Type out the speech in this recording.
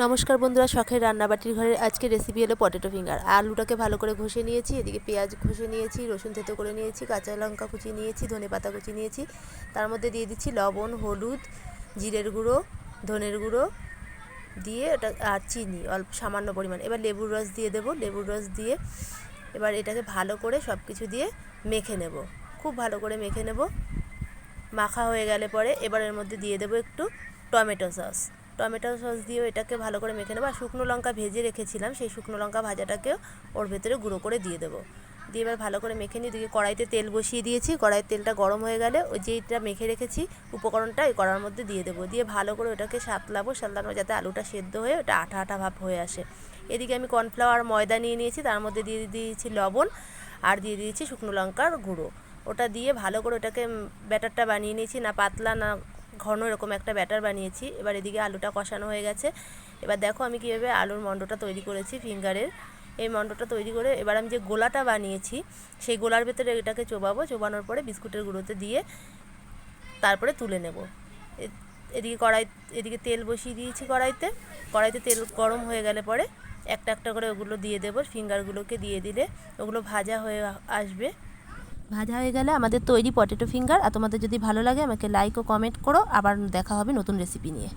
নমস্কার বন্ধুরা, শখের রান্নাবাটির ঘরের আজকে রেসিপি হলো পটেটো ফিঙ্গার আলুটাকে ভালো করে ঘষে নিয়েছি, এদিকে পেঁয়াজ ঘষে নিয়েছি, রসুন থেতো করে নিয়েছি, কাঁচা লঙ্কা কুচি নিয়েছি, ধনে পাতা কুচি নিয়েছি। তার মধ্যে দিয়ে দিচ্ছি লবণ, হলুদ, জিরের গুঁড়ো, ধনের গুঁড়ো দিয়ে ওটা, আর চিনি, অল্প সামান্য পরিমাণ। এবার লেবুর রস দিয়ে দেবো। লেবুর রস দিয়ে এবার এটাকে ভালো করে সব কিছু দিয়ে মেখে নেব। খুব ভালো করে মেখে নেব। মাখা হয়ে গেলে পরে এবার এর মধ্যে দিয়ে দেবো একটু টমেটো সস। টমেটো সস দিয়েও এটাকে ভালো করে মেখে নেব। আর শুকনো লঙ্কা ভেজে রেখেছিলাম, সেই শুকনো লঙ্কা ভাজাটাকেও ওর ভেতরে গুঁড়ো করে দিয়ে দেবো। দিয়ে এবার ভালো করে মেখে নিয়ে দিকে কড়াইতে তেল বসিয়ে দিয়েছি। কড়াইয়ের তেলটা গরম হয়ে গেলে ওই যেইটা মেখে রেখেছি, উপকরণটা ওই কড়ার মধ্যে দিয়ে দেবো। দিয়ে ভালো করে ওটাকে সাতলাবো, সাতলানো যাতে আলুটা সেদ্ধ হয়ে ওটা আঠা আঠা ভাব হয়ে আসে। এদিকে আমি কর্নফ্লাওয়ার ময়দা নিয়ে নিয়েছি, তার মধ্যে দিয়ে দিয়েছি লবণ আর দিয়ে দিয়েছি শুকনো লঙ্কার গুঁড়ো। ওটা দিয়ে ভালো করে ওটাকে ব্যাটারটা বানিয়ে নিয়েছি, না পাতলা না ঘন এরকম একটা ব্যাটার বানিয়েছি। এবার এদিকে আলুটা কষানো হয়ে গেছে। এবার দেখো আমি কীভাবে আলুর মণ্ডটা তৈরি করেছি ফিঙ্গারের। এই মণ্ডটা তৈরি করে এবার আমি যে গোলাটা বানিয়েছি, সেই গোলার ভেতরে এটাকে চোবাবো। চোবানোর পরে বিস্কুটের গুঁড়োতে দিয়ে তারপরে তুলে নেব। এদিকে কড়াই, এদিকে তেল বসিয়ে দিয়েছি কড়াইতে। কড়াইতে তেল গরম হয়ে গেলে পরে একটা একটা করে ওগুলো দিয়ে দেবো। ফিঙ্গারগুলোকে দিয়ে দিলে ওগুলো ভাজা হয়ে আসবে। ভাজা হয়ে গেলে আমাদের তৈরি পটেটো ফিঙ্গার আর তোমাদের যদি ভালো লাগে আমাকে লাইক ও কমেন্ট করো, আবার দেখা হবে নতুন রেসিপি নিয়ে।